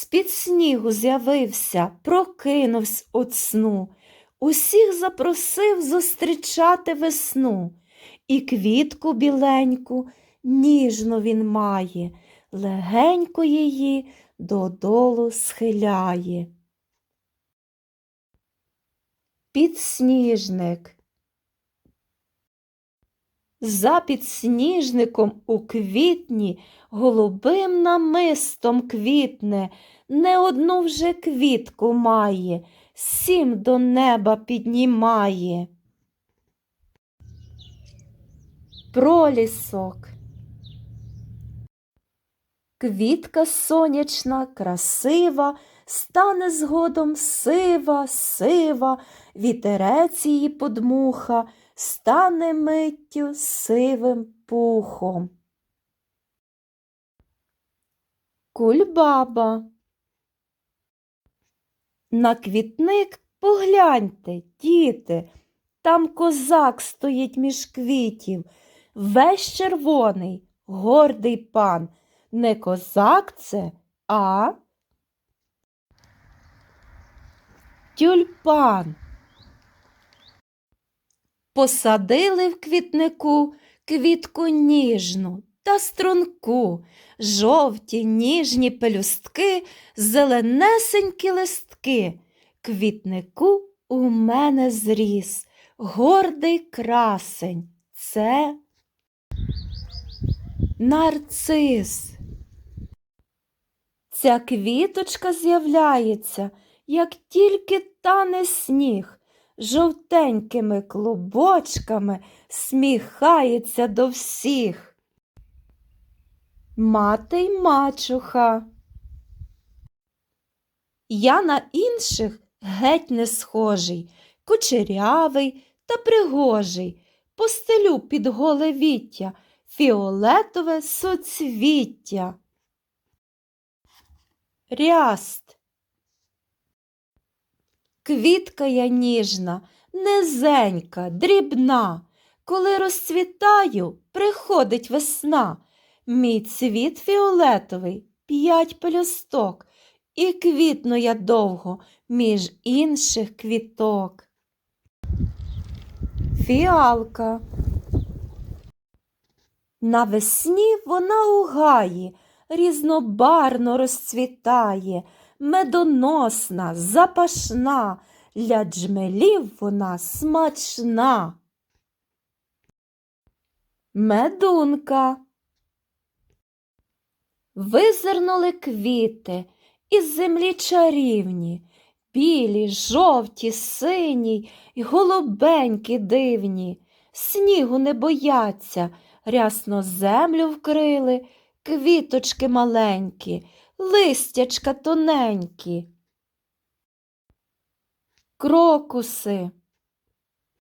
з-під снігу з'явився, прокинувся от сну, усіх запросив зустрічати весну. І квітку біленьку ніжно він має, легенько її додолу схиляє. Підсніжник За підсніжником у квітні голубим намистом квітне, не одну вже квітку має, сім до неба піднімає. Пролісок Квітка сонячна, красива, стане згодом сива, сива, вітерець її подмуха, стане миттю сивим пухом. Кульбаба. На квітник погляньте, діти, там козак стоїть між квітів, весь червоний, гордий пан. Не козак це, а тюльпан. Посадили в квітнику квітку ніжну та струнку, жовті ніжні пелюстки, зеленесенькі листки. Квітнику у мене зріс, гордий красень. Це нарцис. Ця квіточка з'являється, як тільки тане сніг, жовтенькими клубочками сміхається до всіх. Мати й мачуха. Я на інших геть не схожий, кучерявий та пригожий, постелю під голе віття, фіолетове соцвіття. Ряст. Квітка я ніжна, низенька, дрібна. Коли розцвітаю, приходить весна. Мій цвіт фіолетовий, п'ять пелюсток, і квітну я довго між інших квіток. Фіалка. Навесні вона у гаї різнобарно розцвітає, медоносна, запашна, для джмелів вона смачна. Медунка. Визирнули квіти із землі чарівні, білі, жовті, сині й голубенькі дивні, снігу не бояться, рясно землю вкрили, квіточки маленькі, листячка тоненькі. Крокуси.